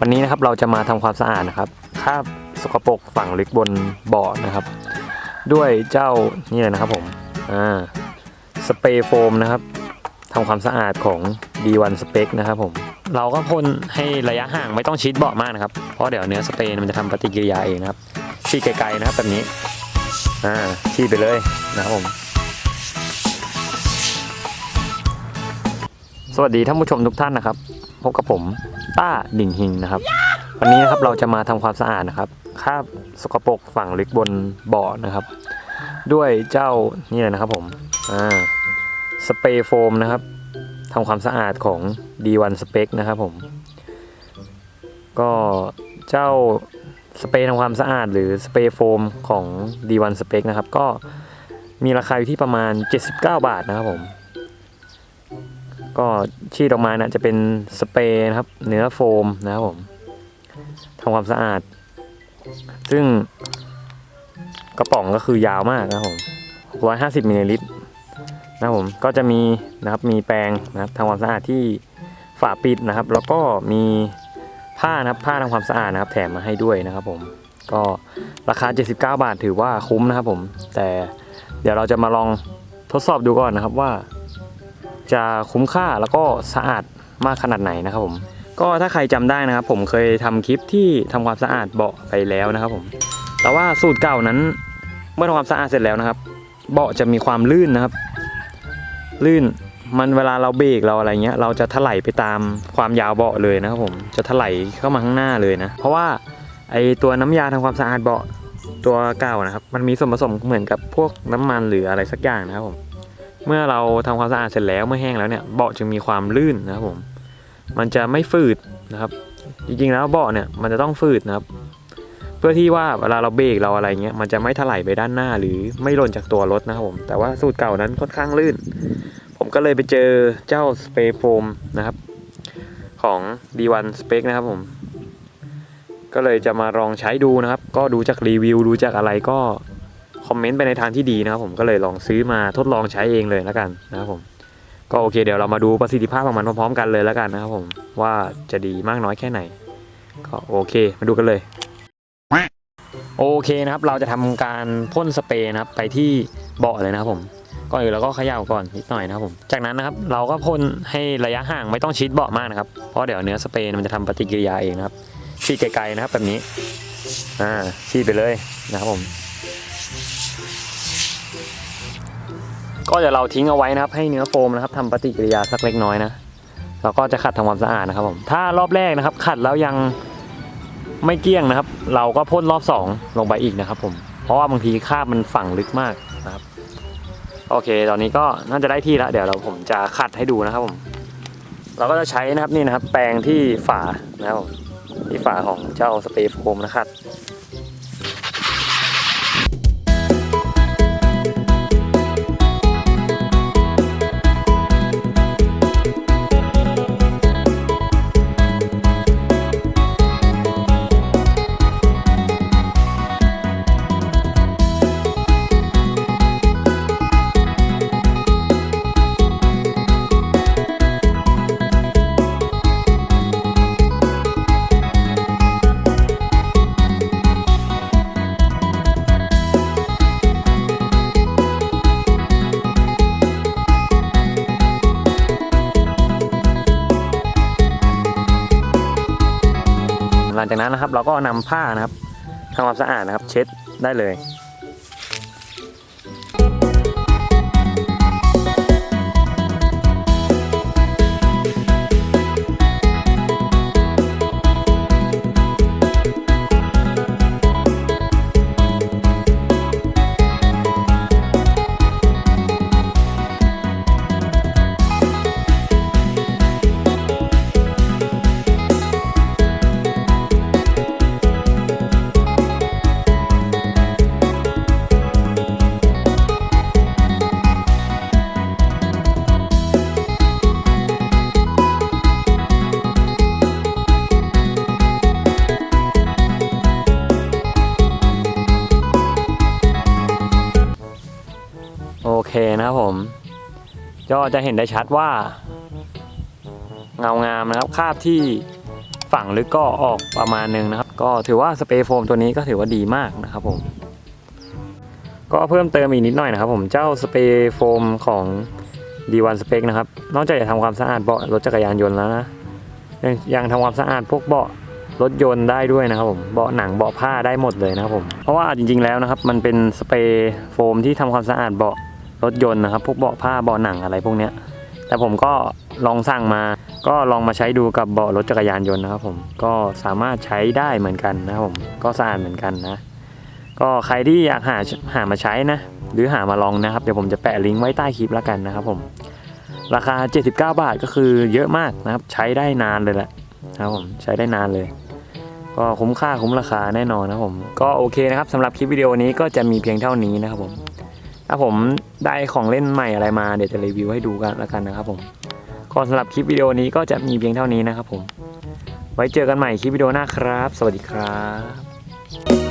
วันนี้นะครับเราจะมาทำความสะอาดนะครับคราบสกปรกฝังลึกบนเบาะนะครับ ด้วยเจ้านี่เลยนะครับผมอ่าสเปรย์โฟมนะครับทำความสะอาดของ D1 Spec นะครับผมเราก็พ่นให้ระยะห่างไม่ต้องชิดเบาะมากนะครับ เพราะเดี๋ยวเนื้อสเปรย์มันจะทำปฏิกิริยาเองนะครับฉีดไกลๆนะครับแบบนี้อ่าฉีดไปเลยนะครับผม สวัสดีท่านผู้ชมทุกท่านนะครับพบกับผมต้าดิ่งหิงนะครับ วันนี้นะครับเราจะมาทำความสะอาดนะครับคราบสกปรกฝั่งลึกบนเบาะนะครับ ด้วยเจ้านี่เลยนะครับผมอ่าสเปรย์โฟมนะครับทำความสะอาดของ D1 Spec นะครับผมก็เจ้าสเปรย์ทำความสะอาดหรือสเปรย์โฟมของ D1 Spec นะครับ ก็มีราคาอยู่ที่ประมาณ 79 บาทนะครับผม ก็ฉีดออกมานะจะเป็นสเปรย์นะครับเนื้อโฟมนะครับผมทำความสะอาด ซึ่งกระป๋องก็คือยาวมากนะครับผม650มิลลิลิตรนะครับผมก็จะมีนะครับมีแปรงนะครับทำความสะอาดที่ฝาปิดนะครับ แล้วก็มีผ้านะครับผ้าทำความสะอาดนะครับ แถมมาให้ด้วยนะครับผมก็ราคา 79 บาทถือว่าคุ้มนะครับผม แต่เดี๋ยวเราจะมาลองทดสอบดูก่อนนะครับว่า จะคุ้มค่าแล้วก็สะอาดมากขนาดไหนนะครับผม ก็ถ้าใครจำได้นะครับ ผมเคยทำคลิปที่ทำความสะอาดเบาะไปแล้วนะครับผม แต่ว่าสูตรเก่านั้น เมื่อทำความสะอาดเสร็จแล้วนะครับ เบาะจะมีความลื่นนะครับ ลื่นมันเวลาเราเบรกเราอะไรเงี้ย เราจะถลายไปตามความยาวเบาะเลยนะครับผมจะถลายเข้ามาข้างหน้าเลยนะ เพราะว่าไอตัวน้ำยาทำความสะอาดเบาะตัวเก่านะครับ มันมีส่วนผสมเหมือนกับพวกน้ำมันหรืออะไรสักอย่างนะครับผม เมื่อเราทำความสะอาดเสร็จแล้วเมื่อแห้งแล้วเนี่ยเบาะจึงมีความลื่นนะครับผมมันจะไม่ฝืดนะครับ จริงๆแล้วเบาะเนี่ยมันจะต้องฝืดนะครับ เพื่อที่ว่าเวลาเราเบรกเราอะไรเงี้ยมันจะไม่ถลายไปด้านหน้าหรือไม่หล่นจากตัวรถนะครับผมแต่ว่าสูตรเก่านั้นค่อนข้างลื่น ผมก็เลยไปเจอเจ้าสเปรย์โฟมนะครับของ D1 Spec นะครับผม ก็เลยจะมาลองใช้ดูนะครับ ก็ดูจากรีวิว ดูจากอะไรก็ คอมเมนต์ไปในทางที่ดีนะครับผมก็เลยลองซื้อมาทดลองใช้เองเลยแล้วกันนะครับผมก็โอเคเดี๋ยวเรามาดูประสิทธิภาพของมันพร้อมๆกันเลยแล้วกันนะครับผมว่าจะดีมากน้อยแค่ไหนก็โอเคมาดูกันเลยโอเคนะครับเราจะทำการพ่นสเปรย์นะครับไปที่เบาะเลยนะครับผมก่อนอื่นเราก็ขย่าก่อนนิดหน่อยนะครับผมจากนั้นนะครับเราก็พ่นให้ระยะห่างไม่ต้องชิดเบาะมากนะครับเพราะเดี๋ยวเนื้อสเปรย์มันจะทำปฏิกิริยาเองนะครับฉีดไกลๆนะครับแบบนี้อ่าฉีดไปเลยนะครับผม ก็เดี๋ยวเราทิ้งเอาไว้นะครับให้เนื้อโฟมนะครับทำปฏิกิริยาสักเล็กน้อยนะเราก็จะขัดทำความสะอาดนะครับผมถ้ารอบแรกนะครับ ขัดแล้วยังไม่เกลี้ยงนะครับ เราก็พ่นรอบสองลงไปอีกนะครับ ผมเพราะว่าบางทีคราบมันฝังลึกมากนะครับ โอเค ตอนนี้ก็น่าจะได้ที่แล้วเดี๋ยวเราผมจะขัดให้ดูนะครับผม เราก็จะใช้นะครับนี่นะครับ แปรงที่ฝานะครับที่ฝาของเจ้าสเปรย์โฟมนะครับ หลังจากนั้นนะครับ เราก็นำผ้านะครับทำความสะอาดนะครับ เช็ดได้เลย นะครับผมก็จะเห็นได้ชัดว่า เงางามนะครับคาบที่ฝั่งลึกก็ออกประมาณนึงนะครับ ก็ถือว่าสเปรย์โฟมตัวนี้ก็ถือว่าดีมากนะครับผม ก็เพิ่มเติมอีกนิดหน่อยนะครับ ผมเจ้าสเปรย์โฟมของ D1 Spec นะครับ นอกจากจะทำความสะอาดเบาะรถจักรยานยนต์แล้วนะยังยังทำความสะอาดพวกเบาะรถยนต์ได้ด้วยนะครับผมเบาะหนังเบาะผ้าได้หมดเลยนะครับผมเพราะว่าจริงๆแล้วนะครับ มันเป็นสเปรย์โฟมที่ทำความสะอาดเบาะ รถยนต์นะครับ พวกเบาะผ้าเบาะหนังอะไรพวกเนี้ย แต่ผมก็ลองสั่งมา ก็ลองมาใช้ดูกับเบาะรถจักรยานยนต์นะครับ ผมก็สามารถใช้ได้เหมือนกันนะครับผมก็สะอาดเหมือนกันนะ ก็ใครที่อยากหาหามาใช้นะ หรือหามาลองนะครับเดี๋ยวผมจะแปะลิงก์ไว้ใต้คลิปแล้วกันนะครับผมราคา 79 บาทก็คือเยอะมากนะครับ ใช้ได้นานเลยแหละนะครับผมใช้ได้นานเลย ก็คุ้มค่าคุ้มราคาแน่นอนนะครับผม ก็โอเคนะครับสำหรับคลิปวิดีโอนี้ก็จะมีเพียงเท่านี้นะครับผม ถ้าผมได้ของเล่นใหม่อะไรมาเดี๋ยวจะรีวิวให้ดูกันแล้วกันนะครับผมก็สำหรับคลิปวิดีโอนี้ก็จะมีเพียงเท่านี้นะครับผม ไว้เจอกันใหม่คลิปวิดีโอหน้าครับ สวัสดีครับ